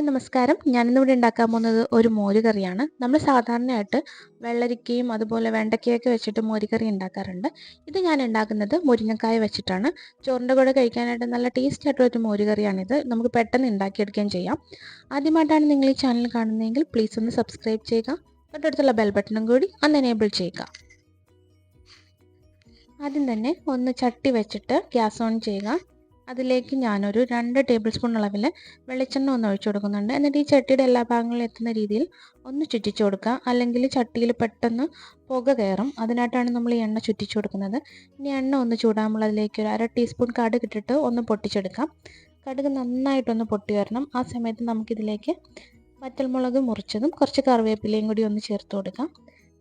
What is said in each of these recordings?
Hi നമസ്കാരം. ഞാനിന്നിവിടെ ഉണ്ടാക്കാൻ പോകുന്നത് ഒരു മോരുകറിയാണ്. നമ്മൾ സാധാരണയായിട്ട് വെള്ളരിക്കയും അതുപോലെ വെണ്ടയ്ക്കയൊക്കെ വെച്ചിട്ട് മോരുകറി ഉണ്ടാക്കാറുണ്ട്. ഇത് ഞാൻ ഉണ്ടാക്കുന്നത് മുരിങ്ങക്കായ വെച്ചിട്ടാണ്. ചോറിന്റെ കൂടെ കഴിക്കാനായിട്ട് നല്ല ടേസ്റ്റ് ആയിട്ടുള്ള ഒരു മോരുകറിയാണിത്. നമുക്ക് പെട്ടെന്ന് ഉണ്ടാക്കിയെടുക്കുകയും ചെയ്യാം. ആദ്യമായിട്ടാണ് നിങ്ങൾ ഈ ചാനൽ കാണുന്നതെങ്കിൽ പ്ലീസ് ഒന്ന് സബ്സ്ക്രൈബ് ചെയ്യുക. തൊട്ടടുത്തുള്ള ബെൽ ബട്ടണും കൂടി ഒന്ന് എനേബിൾ ചെയ്യുക. ആദ്യം തന്നെ ഒന്ന് ചട്ടി വെച്ചിട്ട് ഗ്യാസ് ഓൺ ചെയ്യുക. അതിലേക്ക് ഞാനൊരു രണ്ട് ടേബിൾ സ്പൂൺ അളവിൽ വെളിച്ചെണ്ണ ഒന്ന് ഒഴിച്ചു കൊടുക്കുന്നുണ്ട്. എന്നിട്ട് ഈ ചട്ടിയുടെ എല്ലാ ഭാഗങ്ങളിലും എത്തുന്ന രീതിയിൽ ഒന്ന് ചുറ്റിച്ചു കൊടുക്കുക. അല്ലെങ്കിൽ ചട്ടിയിൽ പെട്ടെന്ന് പുക കയറും. അതിനായിട്ടാണ് നമ്മൾ ഈ എണ്ണ ചുറ്റിച്ചു കൊടുക്കുന്നത്. ഇനി എണ്ണ ഒന്ന് ചൂടാകുമ്പോൾ അതിലേക്ക് ഒരു അര ടീസ്പൂൺ കടുക് ഇട്ടിട്ട് ഒന്ന് പൊട്ടിച്ചെടുക്കാം. കടുക് നന്നായിട്ടൊന്ന് പൊട്ടി വരണം. ആ സമയത്ത് നമുക്കിതിലേക്ക് വറ്റൽമുളക് മുറിച്ചതും കുറച്ച് കറിവേപ്പിലയും കൂടി ഒന്ന് ചേർത്ത് കൊടുക്കാം.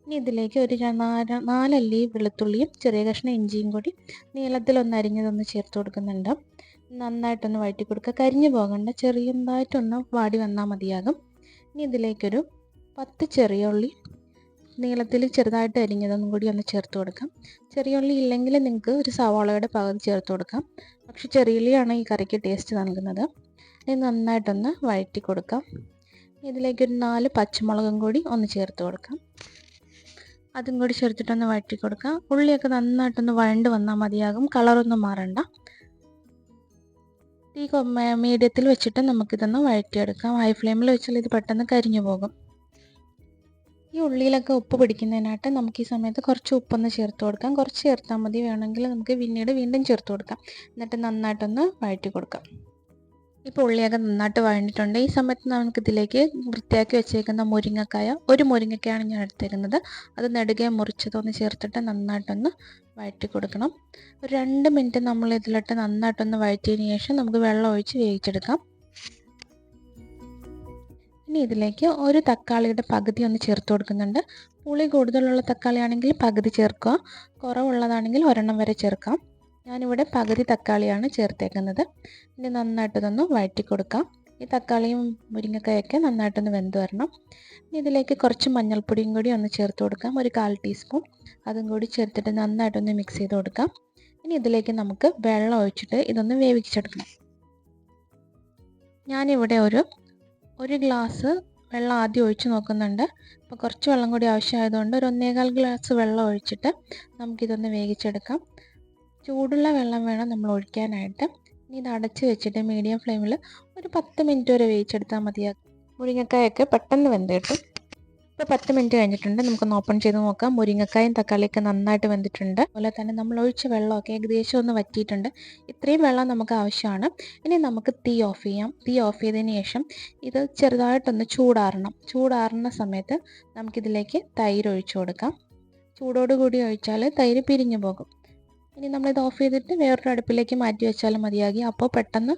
ഇനി ഇതിലേക്ക് ഒരു നാല് നാലല്ലി വെളുത്തുള്ളിയും ചെറിയ കഷ്ണം ഇഞ്ചിയും കൂടി നീളത്തിലൊന്ന് അരിഞ്ഞതൊന്ന് ചേർത്ത് കൊടുക്കുന്നുണ്ട്. നന്നായിട്ടൊന്ന് വഴറ്റി കൊടുക്കുക. കരിഞ്ഞു പോകണ്ട ചെറിയതായിട്ടൊന്ന് വാടി വന്നാൽ മതിയാകും. ഇനി ഇതിലേക്കൊരു പത്ത് ചെറിയ ഉള്ളി നീളത്തിൽ ചെറുതായിട്ട് അരിഞ്ഞതൊന്നും കൂടി ഒന്ന് ചേർത്ത് കൊടുക്കാം. ചെറിയ ഉള്ളി ഇല്ലെങ്കിൽ നിങ്ങൾക്ക് ഒരു സവാളയുടെ പകുതി ചേർത്ത് കൊടുക്കാം. പക്ഷെ ചെറിയ ഉള്ളിയാണ് ഈ കറിക്ക് ടേസ്റ്റ് നൽകുന്നത്. ഇനി നന്നായിട്ടൊന്ന് വഴറ്റി കൊടുക്കാം. ഇതിലേക്കൊരു നാല് പച്ചമുളകും കൂടി ഒന്ന് ചേർത്ത് കൊടുക്കാം. അതും കൂടി ചേർത്തിട്ടൊന്ന് വഴറ്റി കൊടുക്കാം. ഉള്ളിയൊക്കെ നന്നായിട്ടൊന്ന് വഴണ്ട് വന്നാൽ മതിയാകും. കളറൊന്നും മാറണ്ട. തീ മീഡിയത്തിൽ വെച്ചിട്ട് നമുക്കിതൊന്ന് വഴറ്റിയെടുക്കാം. ഹൈ ഫ്ലെയിമിൽ വെച്ചാൽ ഇത് പെട്ടെന്ന് കരിഞ്ഞു പോകും. ഈ ഉള്ളിയിലൊക്കെ ഉപ്പ് പിടിക്കുന്നതിനായിട്ട് നമുക്ക് ഈ സമയത്ത് കുറച്ച് ഉപ്പൊന്ന് ചേർത്ത് കൊടുക്കാം. കുറച്ച് ചേർത്താൽ മതി. വേണമെങ്കിൽ നമുക്ക് പിന്നീട് വീണ്ടും ചേർത്ത് കൊടുക്കാം. എന്നിട്ട് നന്നായിട്ടൊന്ന് വഴറ്റി കൊടുക്കാം. ഇപ്പോൾ ഉള്ളിയൊക്കെ നന്നായിട്ട് വഴണ്ടിട്ടുണ്ട്. ഈ സമയത്ത് നമുക്ക് ഇതിലേക്ക് വൃത്തിയാക്കി വെച്ചേക്കുന്ന മുരിങ്ങക്കായ ഒരു മുരിങ്ങക്കായാണ് ഞാൻ എടുത്തിരുന്നത് അത് നെടുകെ മുറിച്ചതൊന്ന് ചേർത്തിട്ട് നന്നായിട്ടൊന്ന് വഴറ്റി കൊടുക്കണം. ഒരു രണ്ട് മിനിറ്റ് നമ്മൾ ഇതിലിട്ട് നന്നായിട്ടൊന്ന് വഴറ്റിയതിന് ശേഷം നമുക്ക് വെള്ളം ഒഴിച്ച് വേവിച്ചെടുക്കാം. ഇനി ഇതിലേക്ക് ഒരു തക്കാളിയുടെ പകുതി ഒന്ന് ചേർത്ത് കൊടുക്കുന്നുണ്ട്. പുളി കൂടുതലുള്ള തക്കാളി ആണെങ്കിൽ പകുതി ചേർക്കുക. കുറവുള്ളതാണെങ്കിൽ ഒരെണ്ണം വരെ ചേർക്കാം. ഞാനിവിടെ പകുതി തക്കാളിയാണ് ചേർത്തേക്കുന്നത്. ഇനി നന്നായിട്ടതൊന്ന് വഴറ്റി കൊടുക്കാം ഈ തക്കാളിയും മുരിങ്ങക്കായൊക്കെ നന്നായിട്ടൊന്ന് വെന്ത് വരണം. ഇനി ഇതിലേക്ക് കുറച്ച് മഞ്ഞൾപ്പൊടിയും കൂടി ഒന്ന് ചേർത്ത് കൊടുക്കാം. ഒരു കാൽ ടീസ്പൂൺ. അതും കൂടി ചേർത്തിട്ട് നന്നായിട്ടൊന്ന് മിക്സ് ചെയ്ത് കൊടുക്കാം. ഇനി ഇതിലേക്ക് നമുക്ക് വെള്ളം ഒഴിച്ചിട്ട് ഇതൊന്ന് വേവിച്ചെടുക്കണം. ഞാനിവിടെ ഒരു ഒരു ഗ്ലാസ് വെള്ളം ആദ്യം ഒഴിച്ച് നോക്കുന്നുണ്ട്. അപ്പോൾ കുറച്ച് വെള്ളം കൂടി ആവശ്യമായതുകൊണ്ട് ഒരു ഒന്നേകാൽ ഗ്ലാസ് വെള്ളം ഒഴിച്ചിട്ട് നമുക്കിതൊന്ന് വേവിച്ചെടുക്കാം. ചൂടുള്ള വെള്ളം വേണം നമ്മൾ ഒഴിക്കാനായിട്ട്. ഇനി ഇത് അടച്ച് വെച്ചിട്ട് മീഡിയം ഫ്ലെയിമിൽ ഒരു പത്ത് മിനിറ്റ് വരെ വേവിച്ചെടുത്താൽ മതിയാകും. മുരിങ്ങക്കായൊക്കെ പെട്ടെന്ന് വെന്ത് കിട്ടും. ഇപ്പോൾ പത്ത് മിനിറ്റ് കഴിഞ്ഞിട്ടുണ്ട്. നമുക്കൊന്ന് ഓപ്പൺ ചെയ്ത് നോക്കാം. മുരിങ്ങക്കായും തക്കാളിയൊക്കെ നന്നായിട്ട് വെന്തിട്ടുണ്ട്. അതുപോലെ തന്നെ നമ്മൾ ഒഴിച്ച വെള്ളമൊക്കെ ഏകദേശം ഒന്ന് വറ്റിയിട്ടുണ്ട്. ഇത്രയും വെള്ളം നമുക്ക് ആവശ്യമാണ്. ഇനി നമുക്ക് തീ ഓഫ് ചെയ്യാം. തീ ഓഫ് ചെയ്തതിന് ശേഷം ഇത് ചെറുതായിട്ടൊന്ന് ചൂടാറണം. ചൂടാറുന്ന സമയത്ത് നമുക്കിതിലേക്ക് തൈര് ഒഴിച്ചു കൊടുക്കാം. ചൂടോടുകൂടി ഒഴിച്ചാൽ തൈര് പിരിഞ്ഞു പോകും. ഇനി നമ്മളിത് ഓഫ് ചെയ്തിട്ട് വേറൊരു അടുപ്പിലേക്ക് മാറ്റി വെച്ചാലും മതിയാകി. അപ്പോൾ പെട്ടെന്ന്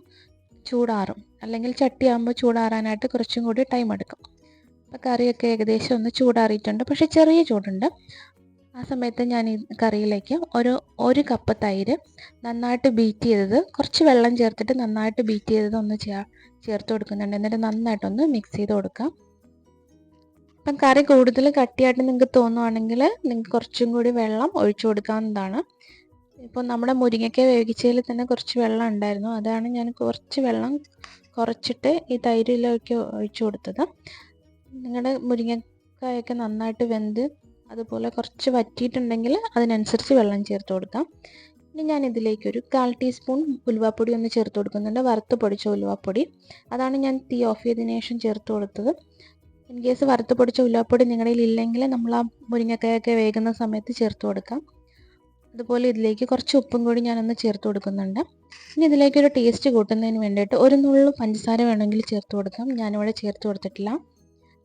ചൂടാറും. അല്ലെങ്കിൽ ചട്ടിയാകുമ്പോൾ ചൂടാറാനായിട്ട് കുറച്ചും കൂടി ടൈം എടുക്കും. അപ്പോൾ കറിയൊക്കെ ഏകദേശം ഒന്ന് ചൂടാറിയിട്ടുണ്ട്. പക്ഷേ ചെറിയ ചൂടുണ്ട്. ആ സമയത്ത് ഞാൻ ഈ കറിയിലേക്ക് ഒരു ഒരു കപ്പ് തൈര് നന്നായിട്ട് ബീറ്റ് ചെയ്തത് കുറച്ച് വെള്ളം ചേർത്തിട്ട് നന്നായിട്ട് ബീറ്റ് ചെയ്തത് ഒന്ന് ചേർത്ത് കൊടുക്കുന്നുണ്ട്. എന്നിട്ട് നന്നായിട്ടൊന്ന് മിക്സ് ചെയ്ത് കൊടുക്കാം. അപ്പം കറി കൂടുതൽ കട്ടിയായിട്ട് നിങ്ങൾക്ക് തോന്നുവാണെങ്കിൽ നിങ്ങൾക്ക് കുറച്ചും കൂടി വെള്ളം ഒഴിച്ചു കൊടുക്കാവുന്നതാണ്. ഇപ്പോൾ നമ്മുടെ മുരിങ്ങയ്ക്ക വേവിച്ചതിൽ തന്നെ കുറച്ച് വെള്ളം ഉണ്ടായിരുന്നു. അതാണ് ഞാൻ കുറച്ച് വെള്ളം കുറച്ചിട്ട് ഈ തൈരിലൊക്കെ ഒഴിച്ചു കൊടുത്തത്. നിങ്ങളുടെ മുരിങ്ങക്കായൊക്കെ നന്നായിട്ട് വെന്ത് അതുപോലെ കുറച്ച് വറ്റിയിട്ടുണ്ടെങ്കിൽ അതിനനുസരിച്ച് വെള്ളം ചേർത്ത് കൊടുക്കാം. ഇനി ഞാൻ ഇതിലേക്ക് ഒരു കാൽ ടീസ്പൂൺ ഉലുവാപ്പൊടി ഒന്ന് ചേർത്ത് കൊടുക്കുന്നുണ്ട്. വറുത്ത് പൊടിച്ച ഉലുവാപ്പൊടി. അതാണ് ഞാൻ തീ ഓഫ് ചെയ്തതിന് ശേഷം ചേർത്ത് കൊടുത്തത്. ഇൻ കേസ് വറുത്ത് പൊടിച്ച ഉലുവാപ്പൊടി നിങ്ങളുടെ ഇല്ലെങ്കിൽ നമ്മൾ ആ മുരിങ്ങക്കായൊക്കെ വേകുന്ന സമയത്ത് ചേർത്ത് കൊടുക്കാം. അതുപോലെ ഇതിലേക്ക് കുറച്ച് ഉപ്പും കൂടി ഞാനൊന്ന് ചേർത്ത് കൊടുക്കുന്നുണ്ട്. ഇനി ഇതിലേക്ക് ഒരു ടേസ്റ്റ് കൂട്ടുന്നതിന് വേണ്ടിയിട്ട് ഒരു നുള്ളു പഞ്ചസാര വേണമെങ്കിൽ ചേർത്ത് കൊടുക്കാം. ഞാനിവിടെ ചേർത്ത് കൊടുത്തിട്ടില്ല.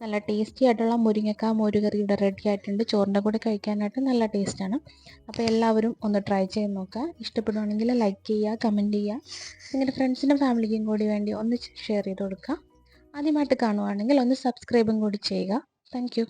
നല്ല ടേസ്റ്റി ആയിട്ടുള്ള മുരിങ്ങക്ക മോരുകറി ഇവിടെ റെഡി ആയിട്ടുണ്ട്. ചോറിന്റെ കൂടെ കഴിക്കാനായിട്ട് നല്ല ടേസ്റ്റാണ് അപ്പോൾ എല്ലാവരും ഒന്ന് ട്രൈ ചെയ്ത് നോക്കുക. ഇഷ്ടപ്പെടുവാണെങ്കിൽ ലൈക്ക് ചെയ്യുക കമന്റ് ചെയ്യുക. നിങ്ങളുടെ ഫ്രണ്ട്സിനും ഫാമിലിക്കും കൂടി വേണ്ടി ഒന്ന് ഷെയർ ചെയ്ത് കൊടുക്കുക. ആദ്യമായിട്ട് കാണുവാണെങ്കിൽ ഒന്ന് സബ്സ്ക്രൈബും കൂടി ചെയ്യുക. താങ്ക്